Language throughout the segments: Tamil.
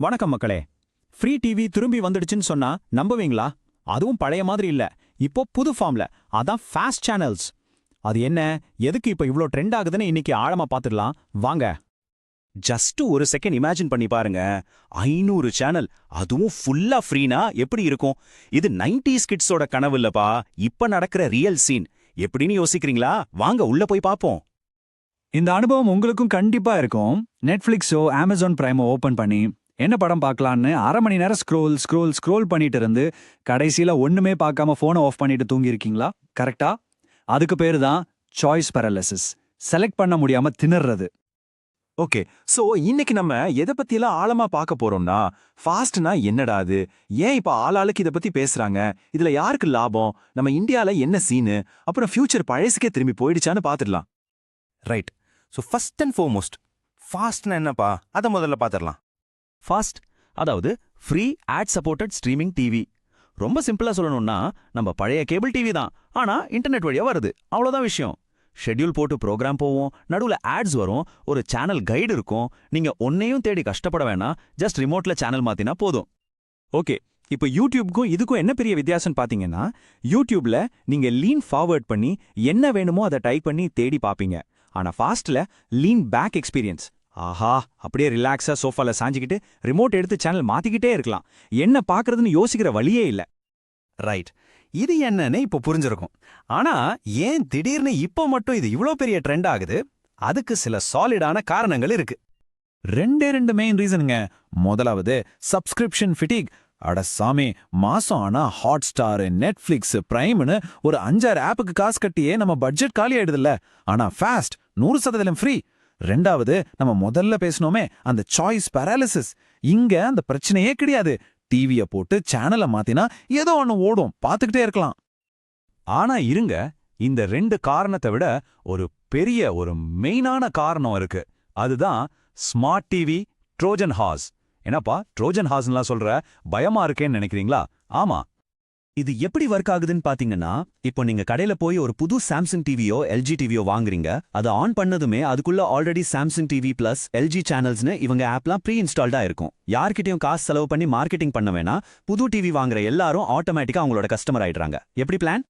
வணக்கம் மக்களே. ஃப்ரீ டிவி திரும்பி வந்துடுச்சுன்னு சொன்னா நம்புவீங்களா? அதுவும் பழைய மாதிரி இல்ல. இப்போ புது ஃபார்ம்ல அதான் ஃபாஸ்ட் சேனல்ஸ் அது என்ன? எதுக்கு இப்போ இவ்ளோ ட்ரெண்ட் ஆகுதுன்னு இன்னைக்கு ஆழமா பார்த்துடலாம் வாங்க. ஜஸ்ட் ஒரு செகண்ட் இமேஜின் பண்ணி பாருங்க. ஐநூறு சேனல் அதுவும் ஃபுல்லா ஃப்ரீனா எப்படி இருக்கும்? இது 90s கிட்ஸோட கனவு இல்லப்பா. இப்ப நடக்கிற ரியல் சீன் எப்படின்னு யோசிக்கிறீங்களா? வாங்க உள்ள போய் பாப்போம். இந்த அனுபவம் உங்களுக்கும் கண்டிப்பா இருக்கும். நெட்ஃபிளிக்ஸோ அமேசான் பிரைமோ ஓபன் பண்ணி என்ன படம் பார்க்கலான்னு அரை மணி நேரம் ஸ்க்ரோல் ஸ்க்ரோல் ஸ்க்ரோல் பண்ணிட்டு இருந்து கடைசியில ஒண்ணுமே பார்க்காம போனை ஆஃப் பண்ணிட்டு தூங்கி இருக்கீங்களா கரெக்டா அதுக்கு பேரு தான் சாய்ஸ் பேரலிசிஸ் செலக்ட் பண்ண முடியாம திணறது. ஓகே சோ இன்னைக்கு நம்ம எதை பத்தியெல்லாம் ஆழமா பார்க்க போறோம்னா ஃபாஸ்ட்னா என்னடா அது? ஏன் இப்ப ஆளாளுக்கு இத பத்தி பேசுறாங்க? இதுல யாருக்கு லாபம்? நம்ம இந்தியால என்ன சீனு அப்புறம் ஃபியூச்சர் பழசுக்கே திரும்பி போயிடுச்சான்னு பாத்துடலாம் right so first and foremost ஃபாஸ்ட்னா என்னப்பா? அதை முதல்ல பார்த்துடலாம். ஃபாஸ்ட் அதாவது free ad supported streaming TV ரொம்ப சிம்பிளா சொல்லணும்னா நம்ம பழைய கேபிள் டிவி தான். ஆனா இன்டர்நெட் வழியா வருது. அவ்வளோதான் விஷயம். ஷெட்யூல் போட்டு ப்ரோக்ராம் போவோம். நடுவுல ஆட்ஸ் வரும். ஒரு சேனல் கைடு இருக்கும். நீங்க ஒன்னையும் தேடி கஷ்டப்பட வேணாம். ஜஸ்ட் ரிமோட்ல சேனல் மாத்தினா போதும். ஓகே இப்போ யூடியூப்க்கும் இதுக்கும் என்ன பெரிய வித்தியாசம்னு பாத்தீங்கன்னா யூடியூப்ல நீங்க லீன் ஃபார்வர்ட் பண்ணி என்ன வேணுமோ அதை டைப் பண்ணி தேடி பாப்பீங்க. ஆனா ஃபாஸ்ட்ல லீன் பேக் எக்ஸ்பீரியன்ஸ் ஆஹா அப்படியே ரிலாக்ஸா சோஃபால சாஞ்சிக்கிட்டு ரிமோட் எடுத்து சேனல் மாத்திக்கிட்டே இருக்கலாம். என்ன பாக்குறதுன்னு யோசிக்கிற வழியே இல்ல. ரைட் இது என்னன்னு இப்போ புரிஞ்சிருக்கும். ஆனா ஏன் திடீர்னு இப்போ மட்டும் இது இவ்ளோ பெரிய ட்ரெண்ட் ஆகுது? அதுக்கு சில சாலிடான காரணங்கள் இருக்கு. ரெண்டே ரெண்டு மெயின் ரீசனுங்க முதலாவது சப்ஸ்கிரிப்ஷன் ஃபிட்டிக் அட சாமி மாசம் ஆனா ஹாட் ஸ்டார் நெட்ஃபிளிக்ஸ் பிரைம்னு ஒரு அஞ்சாறு ஆப்புக்கு காசு கட்டியே நம்ம பட்ஜெட் காலி ஆயிடுதுல்ல. ஆனா ஃபாஸ்ட் நூறு சதவீதம் ஃப்ரீ ரெண்டாவது நம்ம முதல்ல பேசணுமே அந்த சாய்ஸ் பேராலிசிஸ் இங்க அந்த பிரச்சனையே கிடையாது. டிவிய போட்டு சேனலை மாத்தினா ஏதோ ஒன்று ஓடும். பார்த்துக்கிட்டே இருக்கலாம். ஆனா இருங்க இந்த ரெண்டு காரணத்தை விட ஒரு பெரிய ஒரு மெயினான காரணம் இருக்கு. அதுதான் ஸ்மார்ட் டிவி ட்ரோஜன் ஹார்ஸ் என்னப்பா ட்ரோஜன் ஹார்ஸ்லாம் சொல்ற? பயமா இருக்கேன்னு நினைக்கிறீங்களா? ஆமா இது எப்படி ஒர்க் ஆகுதுன்னு பாத்தீங்கன்னா இப்போ நீங்க கடையில போய் ஒரு புது சாம்சங் டிவியோ எல்ஜி டிவியோ வாங்குறீங்க. அதை ஆன் பண்ணதுமே அதுக்குள்ள already Samsung TV plus LG சேனல்ஸ்னு இவங்க ஆப்லாம் ப்ரீ இன்ஸ்டால்டா இருக்கும். யார்கிட்டயும் காசு செலவு பண்ணி மார்க்கெட்டிங் பண்ண வேணா புது டிவி வாங்குற எல்லாரும் ஆட்டோமேட்டிக்கா அவங்களோட கஸ்டமர் ஆயிடுறாங்க. எப்படி பிளான்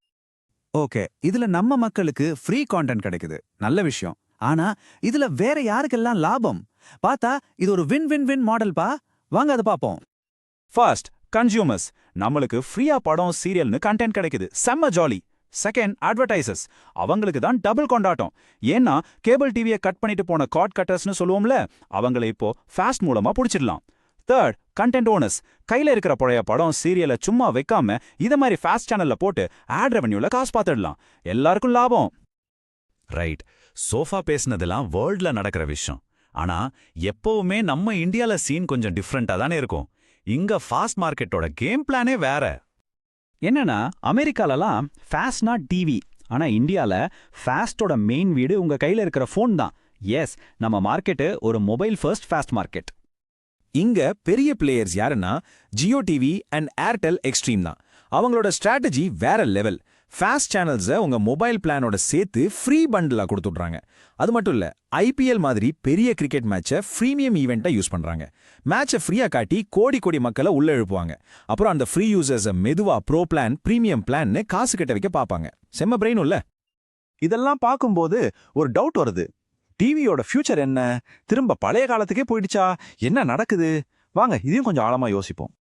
ஓகே இதுல நம்ம மக்களுக்கு ஃப்ரீ கான்டென்ட் கிடைக்குது. நல்ல விஷயம். ஆனா இதுல வேற யாருக்கெல்லாம் லாபம்? பார்த்தா இது ஒரு வின் வின் வின் மாடல் பா. வாங்க அதை பார்ப்போம். ஃபர்ஸ்ட் கன்சியூமர்ஸ் நம்மளுக்கு ஃப்ரீயா படம் சீரியல்னு கண்டென்ட் கிடைக்குது. செம்ம ஜாலி செகண்ட் அட்வர்டைசர்ஸ் அவங்களுக்கு தான் டபுள் கொண்டாட்டம். ஏன்னா கேபிள் டிவியை கட் பண்ணிட்டு போன காட் கட்டர்ஸ்னு சொல்லுவோம்ல அவங்கள இப்போ ஃபாஸ்ட் மூலமா புடிச்சிடலாம். தேர்ட் கண்டென்ட் ஓனர்ஸ் கையில இருக்கிற பழைய படம் சீரியலை சும்மா வைக்காம இத மாதிரி ஃபாஸ்ட் சேனல்ல போட்டு ஆட் ரெவன்யூல காசு பார்த்துடலாம் எல்லாருக்கும் லாபம். ரைட் சோஃபா பேசினதெல்லாம் வேர்ல்ட்ல நடக்கிற விஷயம். ஆனா எப்பவுமே நம்ம இந்தியால சீன் கொஞ்சம் டிஃப்ரெண்டா தானே இருக்கும். இங்க ஃபாஸ்ட் மார்க்கெட்டோட கேம் பிளானே வேற. என்னன்னா அமெரிக்காலலாம் ஃபாஸ்ட்னா டிவி ஆனா இந்தியால ஃபாஸ்டோட மெயின் வீடு உங்க கையில இருக்கிற ஃபோன் தான். எஸ் நம்ம மார்க்கெட்டு ஒரு மொபைல் ஃபர்ஸ்ட் ஃபாஸ்ட் மார்க்கெட் இங்க பெரிய பிளேயர்ஸ் யாருன்னா Jio TV and Airtel Xstream தான். அவங்களோட ஸ்ட்ராட்டஜி வேற லெவல் ஃபாஸ்ட் சேனல்ஸை உங்க மொபைல் பிளானோட சேர்த்து ஃப்ரீ பண்டிலா கொடுத்துட்றாங்க. அது மட்டும் இல்ல ஐபிஎல் மாதிரி பெரிய கிரிக்கெட் மேட்சை ஃப்ரீமியம் ஈவெண்ட்டா யூஸ் பண்றாங்க. மேட்சை ஃப்ரீயா காட்டி கோடி கோடி மக்களை உள்ள எழுப்புவாங்க. அப்புறம் அந்த ஃப்ரீ யூசர்ஸை மெதுவா ப்ரோ பிளான் பிரீமியம் பிளான்னு காசு கட்ட வைக்க பார்ப்பாங்க. செம்ம பிரெயினும் இல்ல? இதெல்லாம் பார்க்கும்போது ஒரு டவுட் வருது. டிவியோட ஃபியூச்சர் என்ன? திரும்ப பழைய காலத்துக்கே போயிடுச்சா? என்ன நடக்குது? வாங்க இதையும் கொஞ்சம் ஆழமா யோசிப்போம்.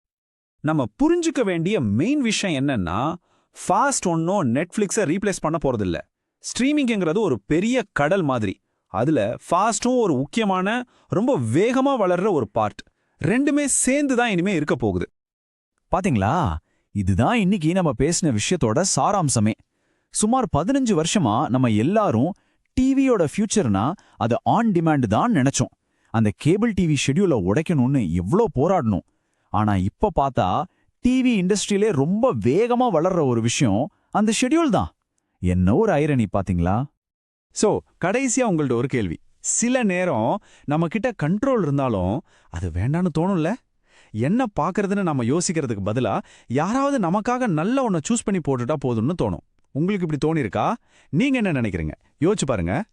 நம்ம புரிஞ்சுக்க வேண்டிய மெயின் விஷயம் என்னன்னா ஃபாஸ்ட் ஒன்னும் நெட்ஃப்ளிக்ஸை ரீப்ளேஸ் பண்ண போகிறதில்ல ஸ்ட்ரீமிங்கிறது ஒரு பெரிய கடல் மாதிரி. அதுல ஃபாஸ்ட்டும் ஒரு முக்கியமான ரொம்ப வேகமா வளர்ற ஒரு பார்ட் ரெண்டுமே சேர்ந்து தான் இனிமே இருக்க போகுது. பாத்தீங்களா? இதுதான் இன்னைக்கு நம்ம பேசின விஷயத்தோட சாராம்சமே. சுமார் பதினஞ்சு வருஷமா நம்ம எல்லாரும் டிவியோட ஃபியூச்சர்னா அது ஆன் டிமாண்ட் தான் நினைச்சோம். அந்த கேபிள் டிவி ஷெடியூலை உடைக்கணும்னு எவ்வளோ போராடணும். ஆனா இப்ப பார்த்தா டிவி இண்டஸ்ட்ரியிலே ரொம்ப வேகமா வளர்ற ஒரு விஷயம் அந்த ஷெட்யூல் தான். என்ன ஒரு ஐரணி பாத்தீங்களா? சோ கடைசியா உங்கள்ட்ட ஒரு கேள்வி. சில நேரம் நம்ம கிட்ட கண்ட்ரோல் இருந்தாலும் அது வேண்டான்னு தோணும்ல? என்ன பார்க்கறதுன்னு நம்ம யோசிக்கிறதுக்கு பதிலா யாராவது நமக்காக நல்ல ஒன்ன சூஸ் பண்ணி போட்டுட்டா போதும்னு தோணும். உங்களுக்கு இப்படி தோணிருக்கா? நீங்க என்ன நினைக்கிறீங்க? யோசிச்சு பாருங்க.